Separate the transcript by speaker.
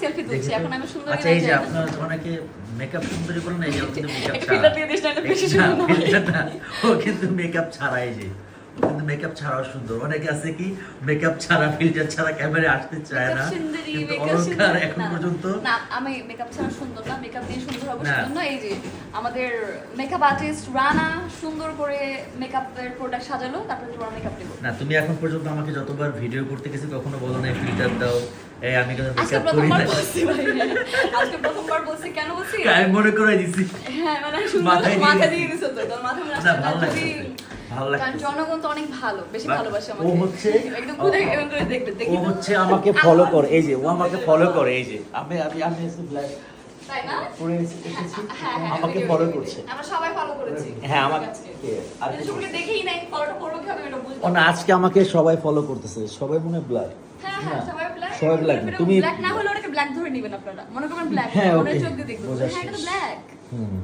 Speaker 1: Selfie তুলছি এখন আমি সুন্দর
Speaker 2: আচ্ছা এই যে আপনার অনেকে মেকআপ সুন্দরী বলেন এই যে কিন্তু মেকআপ ছাড়া
Speaker 1: ফিল্টার দিয়ে দিস না বেশি সুন্দর
Speaker 2: ও কিন্তু মেকআপ ছাড়া এই যে। কিন্তু মেকআপ ছাড়াও সুন্দর। অনেকে আছে কি মেকআপ ছাড়া ফিল্টার ছাড়া ক্যামেরায় আসতে চায় না। কিন্তু
Speaker 1: makeup
Speaker 2: এখন পর্যন্ত
Speaker 1: না আমি মেকআপ ছাড়া সুন্দর না মেকআপ দিয়ে সুন্দর হব সেজন্য এই যে আমাদের মেকআপ আর্টিস্ট রানা সুন্দর করে মেকআপের প্রোডাক্ট সাজালো তারপরে তোমার মেকআপ দেবো
Speaker 2: না তুমি এখন পর্যন্ত আমাকে যতবার ভিডিও করতে গেছি কখনো বলো না ফিল্টার দাও। এই আমি কিন্তু মেকআপ করি না
Speaker 1: বলছি ভাই। আজকে প্রথমবার বলছি কেন বলছি?
Speaker 2: আমি মনে করে দিছি।
Speaker 1: হ্যাঁ মানে
Speaker 2: মাথায়
Speaker 1: মাথা দিয়ে দিছো তো তোর মাথা
Speaker 2: না ভালো লাগছে ভালো
Speaker 1: কারণ জনগণ তো অনেক ভালো বেশি
Speaker 2: ও
Speaker 1: আমাকে।
Speaker 2: হচ্ছে?
Speaker 1: একদম ঘুরে এরকম করে দেখবে দেখি
Speaker 2: ও হচ্ছে আমাকে ফলো করে এই যে ও আমাকে ফলো করে এই যে। আমি আমি আমি এসে ব্ল্যাক
Speaker 1: তাই না?
Speaker 2: পরে এসেছি।
Speaker 1: হ্যাঁ, হ্যাঁ,
Speaker 2: আমাকে ফলো করছে।
Speaker 1: আমরা সবাই ফলো করেছি।
Speaker 2: হ্যাঁ আমাকে ও না আজকে আমাকে সবাই ফলো করতেছে সবাই মনে ব্ল্যাক
Speaker 1: হ্যাঁ হ্যাঁ সবাই ব্ল্যাক
Speaker 2: তুমি-
Speaker 1: ব্ল্যাক না হলে ওটাকে ব্ল্যাক ধরে নেবেন আপনারা। মনে করবেন ব্ল্যাক
Speaker 2: হ্যাঁ,
Speaker 1: মনে চোখ দিয়ে দেখবেন হ্যাঁ এটা ব্ল্যাক
Speaker 2: হুম।